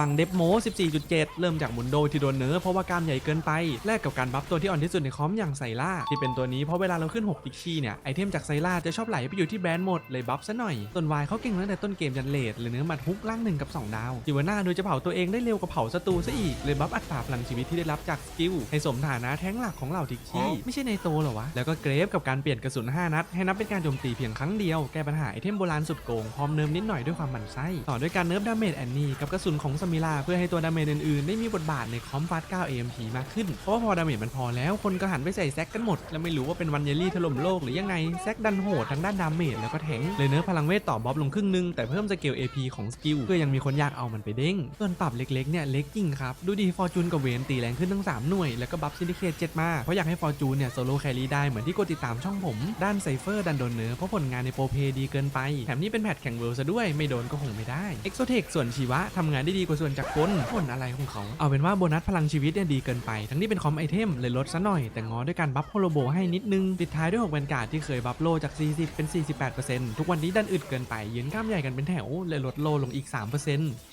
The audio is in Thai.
ฝั่งเดฟโม14.7 เริ่มจากมุนโดที่โดนเนื้อเพราะว่ากล้ามใหญ่เกินไป แลกกับการบัฟตัวที่อ่อนที่สุดในคอมอย่างไซล่าที่เป็นตัวนี้เพราะเวลาเราขึ้น6ดิกชีเนี่ย ไอเทมจากไซล่าจะชอบไหลไปอยู่ที่แบรนด์หมดเลยบัฟซะหน่อยต้นวายเขาเก่งตั้งแต่ต้นเกมยันเลดเลยเนื้อหมัดฮุกล่างหนึ่งกับ 2 ดาวจิวาน่าโดยจะเผาตัวเองได้เร็วกว่าเผาศัตรูซะอีกเลยบัฟอัตราพลังชีวิตที่ได้รับจากสกิลให้สมฐานะแท้งหลักของเหล่าดิกชีไม่ใช่ในโตเหรอวะแล้วก็เกรฟกับการเปลี่ยนกระสุน 5 นัด ให้นับเป็นการโจมตีเพียงครั้งเดียวแก้ปัญหาไอเทมโบราณสุดโกงพร้อมเนิร์ฟนิดหน่อยด้วยความหมั่นไส้ต่อด้วยการเนิร์ฟดาเมจแอนนี่กับกระสุนของสมิลาเพื่อให้ตัวดาเมจอื่นๆ ได้มีบทบาทในคอมฟาส9 AMP มากขึ้น เพราะว่าพอดาเมจมันพอแล้วคนก็หันไปใส่แซกกันหมด แล้วไม่รู้ว่าเป็นวันเยลลี่ถล่มโลกหรือยังไง แซกดันโหดทั้งด้านดาเมจแล้วก็แทงเลยเนิร์ฟพลังเวทต่อบ๊อบลงครึ่งนึงแต่เพิ่มสเกล AP ของสกิลเพื่อยังมีคนอยากเอามันไปเด้งส่วนปรับเล็กๆเนี่ยเล็กจริงครับดูดีฟอร์จูนกับเวนตีแรงขึ้นทั้งสามหน่วยแล้วก็บัฟซินดิเคต7มาเพราะอยากให้ฟอร์จูนเนี่ยโซโล่แครี่ได้เหมือนที่กดติดตามช่องผมด้านไซเฟอร์ดันโดนเนื้อเพราะผลงานในโปรเพดีเกินไปแถมนี่เป็นแพทแข่งเวิลด์ซะด้วยไม่โดนก็คงไม่ได้เอ็กโซเทคส่วนชีวะทำงานได้ดีกว่าส่วนจากคนผลอะไรของเขา เอาเป็นว่าโบนัสพลังชีวิตเนี่ยดีเกินไป ทั้งที่เป็นคอมไอเทมเลยลดซะหน่อย แต่ง้อด้วยการบัฟโฮโลโบให้นิดนึง ปิดท้ายด้วยหกแวนการ์ดที่เคยบัฟโลจาก 40 เป็น 48%ทุกวันนี้ดันอึดเกินไปยืนกล้ามใหญ่กันเป็นแถวเลยลดโลลงอีก 3%